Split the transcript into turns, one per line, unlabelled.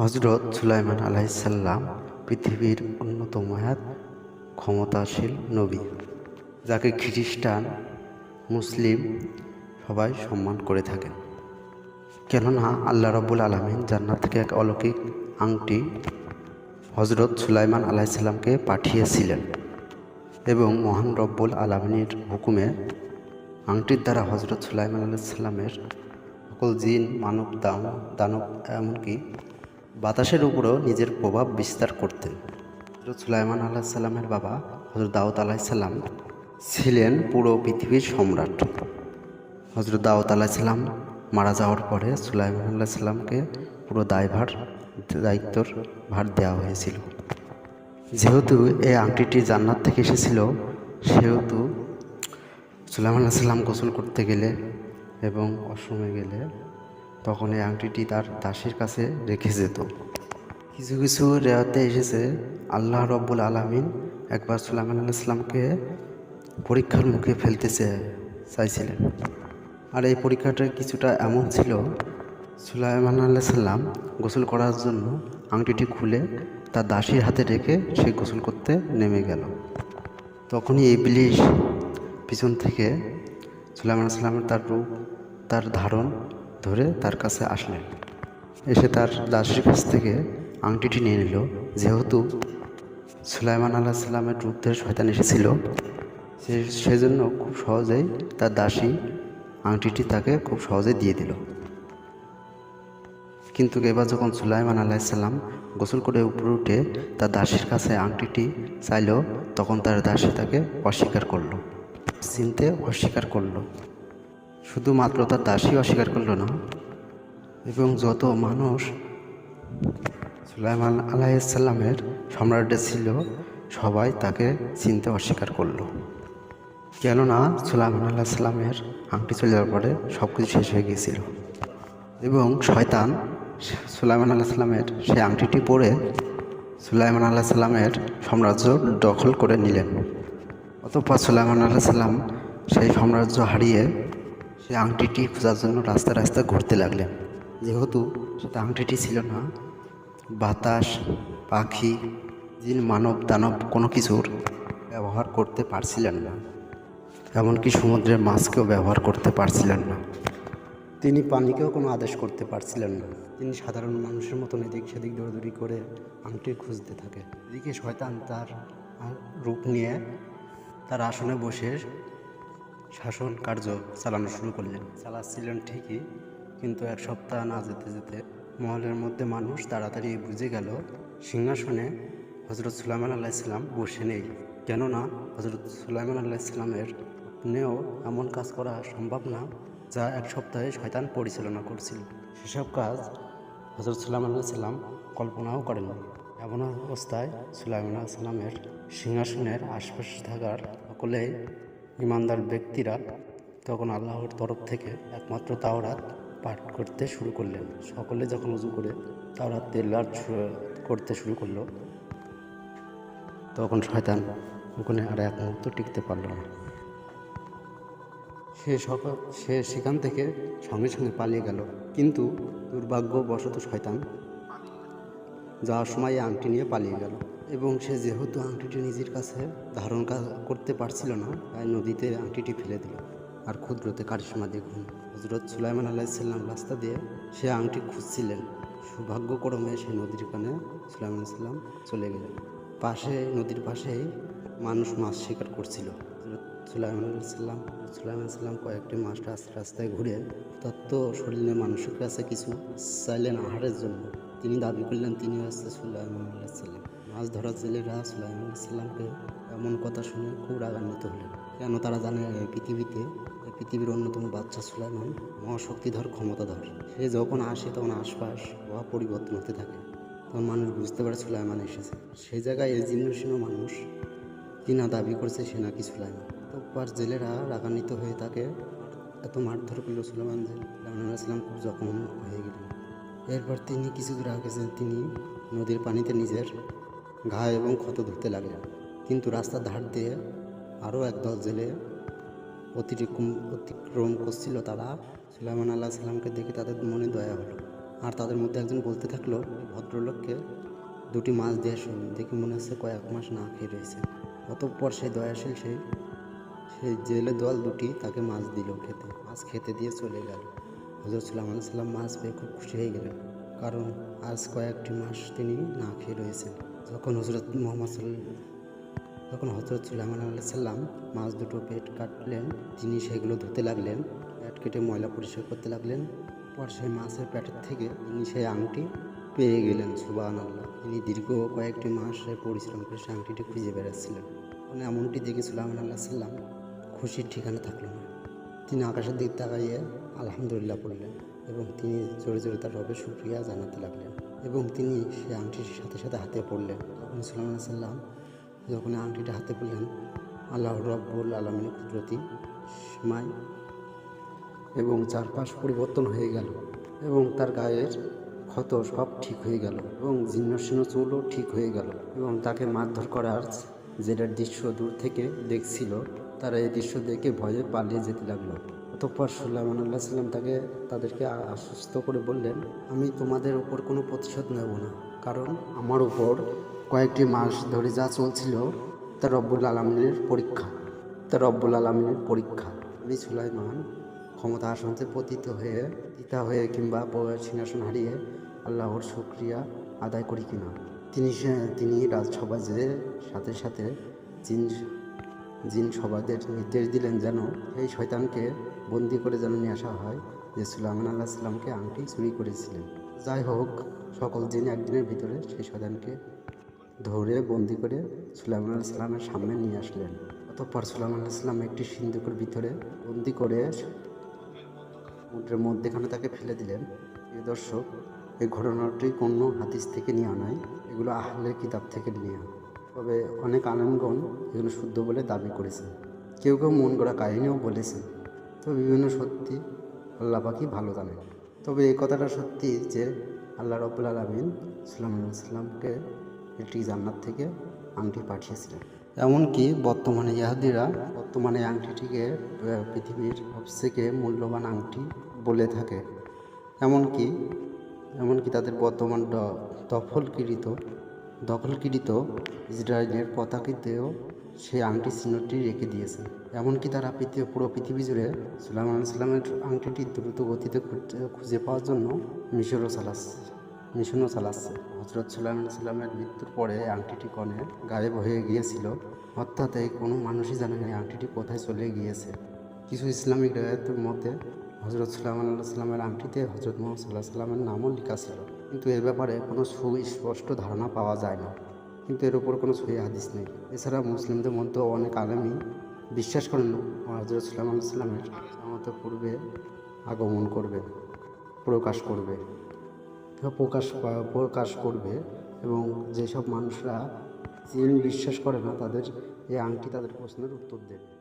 হজরত সুলাইমান আলাইসাল্লাম পৃথিবীর অন্যতম এক ক্ষমতাশীল নবী, যাকে খ্রিস্টান, মুসলিম সবাই সম্মান করে থাকেন। কেননা আল্লাহ রব্বুল আলমিন জান্নাত থেকে এক অলৌকিক আংটি হজরত সুলাইমান আলাইসাল্লামকে পাঠিয়েছিলেন এবং মহান রব্বুল আলমিনের হুকুমে আংটির দ্বারা হজরত সুলাইমান আলাইসাল্লামের সকল জিন, মানব দান দানব, এমনকি বাতাসের উপরেও নিজের প্রভাব বিস্তার করতেন হজরত সুলাইমান আল্লাহ সাল্লামের বাবা হজরত দাউদ আলাহিসাল্লাম ছিলেন পুরো পৃথিবীর সম্রাট। হজরত দাউদ আলাহিসাল্লাম মারা যাওয়ার পরে সুলাইমান আল্লাহ সাল্লামকে পুরো দায়ভার, দায়িত্বর ভার দেওয়া হয়েছিল। যেহেতু এই আংটিটি জান্নাত থেকে এসেছিল, সেহেতু সুলাইমান আল্লাহ সাল্লাম গোসল করতে গেলে এবং অসময়ে গেলে তখন এই আংটিটি তার দাসীর কাছে রেখে যেত। কিছু কিছু রেওয়াতে এসেছে, আল্লাহ রব্বুল আলমিন একবার সুলাইমান আল্লাহ ইসলামকে পরীক্ষার মুখে ফেলতে চাইছিলেন। আর এই পরীক্ষাটা কিছুটা এমন ছিল, সুলাইমান আল্লাহ সাল্লাম গোসল করার জন্য আংটিটি খুলে তার দাসীর হাতে রেখে সে গোসল করতে নেমে গেল। তখনই এই ইবলিশ পিছন থেকে সুলাইমান সাল্লামের তার রূপ, তার ধারণ ধরে তার কাছে আসলেন। এসে তার দাসীর কাছ থেকে আংটিটি নিয়ে নিল। যেহেতু সুলাইমান আল্লাহ সাল্লামের রূপ ধরে শয়তান এসেছিল, সে, সেজন্য খুব সহজেই তার দাসী আংটিটি তাকে খুব সহজে দিয়ে দিল। কিন্তু এবার যখন সুলাইমান আলাইসাল্লাম গোসল করে উপরে উঠে তার দাসীর কাছে আংটিটি চাইল, তখন তার দাসী তাকে অস্বীকার করল। চিনতে অস্বীকার করল। শুধুমাত্র তার দাসী অস্বীকার করল না, এবং যত মানুষ সুলাইমান আলাইসাল্লামের সম্রাটে ছিল, সবাই তাকে চিনতে অস্বীকার করল। কেননা সুলাইমান আল্লাহ সাল্লামের আংটি চলে যাওয়ার পরে সব কিছু শেষ হয়ে গিয়েছিল। এবং শয়তান সুলাইমান আল্লাহ সাল্লামের সেই আংটিটি পরে সুলাইমান আল্লাহ সাল্লামের সাম্রাজ্য দখল করে নিলেন। অতঃপর সুলাইমান আল্লাহ সাল্লাম সেই সাম্রাজ্য হারিয়ে সেই আংটিটি খোঁজার জন্য রাস্তা রাস্তা ঘুরতে লাগলেন। যেহেতু সেটা আংটিটি ছিল না, বাতাস, পাখি, জিন, মানব, দানব কোনো কিছুর ব্যবহার করতে পারছিলেন না। এমনকি সমুদ্রের মাছকেও ব্যবহার করতে পারছিলেন না। তিনি পানিকেও কোনো আদেশ করতে পারছিলেন না। তিনি সাধারণ মানুষের মতন এদিক সেদিক দৌড়দৌড়ি করে আংটি খুঁজতে থাকে। এদিকে শয়তান তার রূপ নিয়ে তার আসনে বসে শাসন কার্য চালানো শুরু করলেন। চালাচ্ছিলেন ঠিকই, কিন্তু এক সপ্তাহ না যেতে যেতে মহলের মধ্যে মানুষ তাড়াতাড়ি বুঝে গেল, সিংহাসনে হজরত সুলাইমান আল্লাহ ইসলাম বসে নেই। কেননা হজরত সুলাইমান আল্লাহ ইসলামের আপনিও এমন কাজ করা সম্ভব না, যা এক সপ্তাহে শয়তান পরিচালনা করছিল। সেসব কাজ হজরত সুলাইমান সাল্লাম কল্পনাও করেননি এমন অবস্থায় সুলাইমান আল্লাহ সাল্লামের সিংহাসনের আশপাশে থাকার সকলেই ইমানদার ব্যক্তিরা তখন আল্লাহর তরফ থেকে একমাত্র তাওরাত পাঠ করতে শুরু করলেন। সকলে যখন উজু করে তাওরাত তেলার করতে শুরু করল, তখন শয়তান ওখানে আর এক মুহূর্ত টিকতে পারল না। সে সকাল সে সেখান থেকে সঙ্গে সঙ্গে পালিয়ে গেল। কিন্তু দুর্ভাগ্যবশত শয়তান যাওয়ার সময় আংটি নিয়ে পালিয়ে গেল। এবং সে যেহেতু আংটিটি নিজের কাছে ধারণ করতে পারছিল না, তাই নদীতে আংটিটি ফেলে দিল। আর ক্ষুদ্রতে কারিশমা দেখুন। হজরত সুলাইমান আলাইসাল্লাম রাস্তা দিয়ে সে আংটি খুঁজছিলেন। সৌভাগ্যক্রমে সে নদীর কানে সুলাইমান সাল্লাম চলে গেলেন। পাশে, নদীর পাশেই মানুষ মাছ শিকার করছিল। সুলাইমান সাল্লাম সুলাইমান সাল্লাম কয়েকটি মাছ রাস্তা রাস্তায় ঘুরে তত্ত্ব শরীরের মানুষের কাছে কিছু চাইলেন আহারের জন্য। তিনি দাবি করলেন তিনি হচ্ছে সুলাইমান আলাইসাল্লাম মাছ ধরার জেলেরা সুলাইমান আলাইসাল্লামকে এমন কথা শুনে খুব রাগান্বিত হলেন। কেন তারা জানে পৃথিবীতে পৃথিবীর অন্যতম বাচ্চা সুলাইমান মহাশক্তিধর, ক্ষমতাধর। সে যখন আসে তখন আশপাশ হওয়া পরিবর্তন হতে থাকে। তখন মানুষ বুঝতে পারে সুলাইমান এসেছে। সেই জায়গায় এই জীর্ণশীর্ণ মানুষ কিনা দাবি করছে সে নাকি সুলাইমান। তোপার জেলেরা রাগান্বিত হয়ে তাকে এত মারধর করল সুলাইমান যে সুলাইমান ইসলাম খুব জখম হয়ে গেলেন। এরপর তিনি কিছু দূর আগে তিনি নদীর পানিতে নিজের ঘা এবং ক্ষত ধুতে লাগলেন কিন্তু রাস্তার ধার দিয়ে আরও একদল জেলে অতিক্রম অতিক্রম করছিল তারা। সুলাইমান আল্লাহ সাল্লামকে দেখে তাদের মনে দয়া হলো। আর তাদের মধ্যে একজন বলতে থাকল, ভদ্রলোককে দুটি মাছ দিয়ে শুনুন দেখে মনে হচ্ছে কয়েক মাস না খেয়ে রয়েছে। অতঃপর সেই দয়াশীল সেই সেই জেলে দল দুটি তাকে মাছ দিল খেতে। মাছ খেতে দিয়ে চলে গেল। হজরত সাল্লাম সাল্লাম মাছ পেয়ে খুব খুশি হয়ে গেলেন। কারণ আজ কয়েকটি মাস তিনি না খেয়ে রয়েছেন। যখন হজরত মোহাম্মদ যখন হজরত সুলাইমান আল্লাহ সাল্লাম মাছ দুটো পেট কাটলেন, তিনি সেগুলো ধুতে লাগলেন, পেট কেটে ময়লা পরিষ্কার করতে লাগলেন, পর সেই মাছের পেটের থেকে তিনি সেই আংটি পেয়ে গেলেন সুবাহ আল্লাহ তিনি দীর্ঘ কয়েকটি মাস পরিশ্রম করে সেই আংটিটি খুঁজে বেড়াচ্ছিলেন। মানে এমনটি দেখে সুলাইমান আল্লাহ সাল্লাম খুশির ঠিকানা থাকল না। তিনি আকাশের দিক তাকাইয়ে আলহামদুলিল্লাহ পড়লেন এবং তিনি জোরে জোরে তার রবের শুক্রিয়া জানাতে লাগলেন। এবং তিনি সেই আংটির সাথে সাথে হাতে পড়লেন। তখন সুলাইমান সাল্লাম যখন আংটিটা হাতে পড়লেন আল্লাহ রব্বুল আলমিনের কুদরতি সময় এবং চারপাশ পরিবর্তন হয়ে গেল এবং তার গায়ের ক্ষত সব ঠিক হয়ে গেল এবং জীর্ণশীর্ণ চুলও ঠিক হয়ে গেল এবং তাকে মারধর করার যেটার দৃশ্য দূর থেকে দেখছিল, তারা এই দৃশ্য দেখে ভয়ে পালিয়ে যেতে লাগল। অতঃপর সুলাইমান আল্লাহ সাল্লাম তাকে, তাদেরকে আশ্বস্ত করে বললেন, আমি তোমাদের উপর কোনো প্রতিশোধ নেব না। কারণ আমার উপর কয়েকটি মাস ধরে যা চলছিল, তা রব্বুল আলমিনের পরীক্ষা। তা রব্বুল আলমিনের পরীক্ষা। আমি সুলাইমান ক্ষমতা আসনতে পতিত হয়ে পিতা হয়ে কিংবা সিংহাসন হারিয়ে আল্লাহর শুক্রিয়া আদায় করি কিনা। তিনি তিনি রাজসভা যে সাথে সাথে জিন সবাদের নির্দেশ দিলেন যেন এই শয়তানকে বন্দি করে যেন নিয়ে আসা হয়, যে সুলাইমান আল্লাহ সাল্লামকে আংটি চুরি করেছিলেন। যাই হোক, সকল জিন একদিনের ভিতরে সেই শয়তানকে ধরে বন্দি করে সুলাইমান আল্লাহ সাল্লামের সামনে নিয়ে আসলেন। অতঃপর সুলাইমান আল্লাহ সাল্লাম একটি সিন্ধুকের ভিতরে বন্দি করে সমুদ্রের মধ্যেখানে তাকে ফেলে দিলেন। প্রিয় দর্শক এই ঘটনাটি কোনো হাদিস থেকে নেওয়া নয় এগুলো আহলের কিতাব থেকে নেওয়া তবে অনেক আনন্দগণ এগুলো শুদ্ধ বলে দাবি করেছেন। কেউ কেউ মন করা কাহিনীও বলেছেন। তবে বিভিন্ন সত্যি আল্লাহ পাখি ভালো জানেন। তবে এই কথাটা সত্যি যে আল্লাহ রবুল আলমিন সাল্লাম সাল্লামকে একটি জান্নাত থেকে আংটি পাঠিয়েছিলেন। এমনকি বর্তমানে ইহাদিরা বর্তমানে আংটিটিকে পৃথিবীর সবথেকে মূল্যবান আংটি বলে থাকে। এমনকি এমনকি তাদের বর্তমান দ- দখলকৃত ইসরায়েলের পতাকাতেও সেই আংটি চিহ্নটি রেখে দিয়েছে। এমনকি তারা পৃথিবী পুরো পৃথিবী জুড়ে সুলাইমান ইসলামের আংটিটি দ্রুত গতিতে খুঁজে- পাওয়ার জন্য মিশরও চালাচ্ছে, মিশনও চালাচ্ছে। হজরত সুলাইমান ইসলামের মৃত্যুর পরে আংটিটি কনে গায়েব হয়ে গিয়েছিল। অর্থাৎ এই কোনো মানুষই জানে না আংটিটি কোথায় চলে গিয়েছে। কিছু ইসলামিক রেওয়ায়তের মতে হজরত সুলাইমান আল্লাহ সাল্লামের আংটিতে হজরত মোহাম্মদ সাল্লাহ সাল্লামের নামও লেখা ছিল। কিন্তু এর ব্যাপারে কোনো সুস্পষ্ট ধারণা পাওয়া যায় না। কিন্তু এর উপর কোনো সহি হাদিস নেই। এছাড়া মুসলিমদের মধ্যেও অনেক আলেমই বিশ্বাস করেন হজরত সুলাইমান আল্লাহ সাল্লামের আমাদের পূর্বে আগমন করবে, প্রকাশ করবে প্রকাশ প্রকাশ করবে এবং যেসব মানুষরা জিন বিশ্বাস করে না, তাদের এই আংটি তাদের প্রশ্নের উত্তর দেবে।